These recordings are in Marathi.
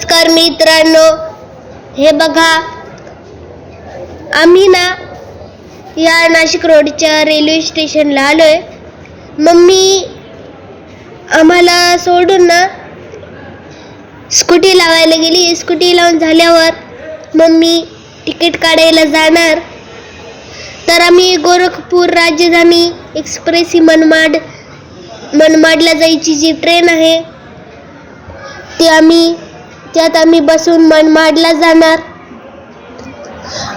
नमस्कार मित्रांनो. हे बघा आम्ही ना या नाशिक रोडच्या रेल्वे स्टेशनला आलोय. मम्मी आम्हाला सोडून ना स्कूटी लावायला गेली. स्कूटी लावून झाल्यावर मम्मी तिकीट काढायला जाणार. तर आम्ही गोरखपूर राजधानी एक्सप्रेस ही मनमाड मनमाडला जायची जी ट्रेन आहे ती आम्ही त्यात आम्ही बसून मनमाडला जाणार.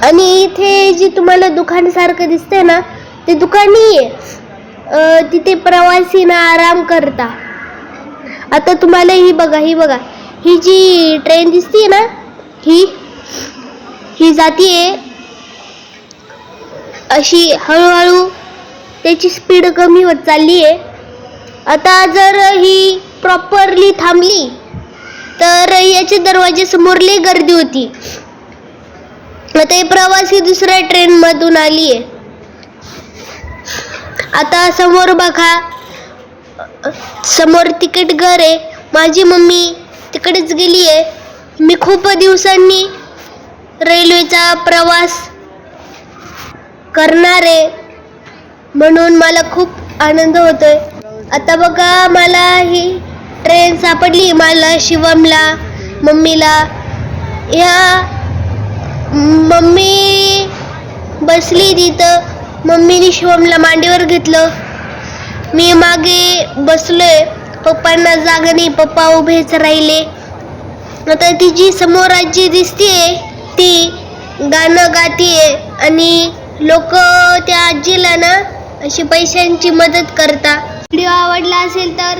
आणि इथे जी तुम्हाला दुकान सारखं दिसते ना ते दुकान आहे तिथे प्रवासी ना आराम करता. आता तुम्हाला ही बघा ही बघा. ही जी ट्रेन दिसते ना ही ही जातीये. अशी हळूहळू त्याची स्पीड कमी होत चालली आहे आता जर ही प्रॉपरली थांबली तर याच्या दरवाज्यासमोर लई गर्दी होती. आता हे प्रवासी दुसऱ्या ट्रेन मधून आली आहे आता समोर बघा समोर तिकीट घर आहे. माझी मम्मी तिकडेच गेली आहे मी खूप दिवसांनी रेल्वेचा प्रवास करणार आहे. म्हणून मला खूप आनंद होतोय. आता बघा मला ही ट्रेन सापडली. मला शिवमला मम्मीला. ह्या मम्मी बसली तिथं. मम्मीने शिवमला मांडीवर घेतलं. मी मागे बसलोय. पप्पांना जागा नाही. पप्पा उभेच राहिले. आता ती जी समोर आजी दिसतीये. ती गाणं गातीये. आणि लोक त्या आजीला ना अशी पैशांची मदत करता. व्हिडिओ आवडला असेल तर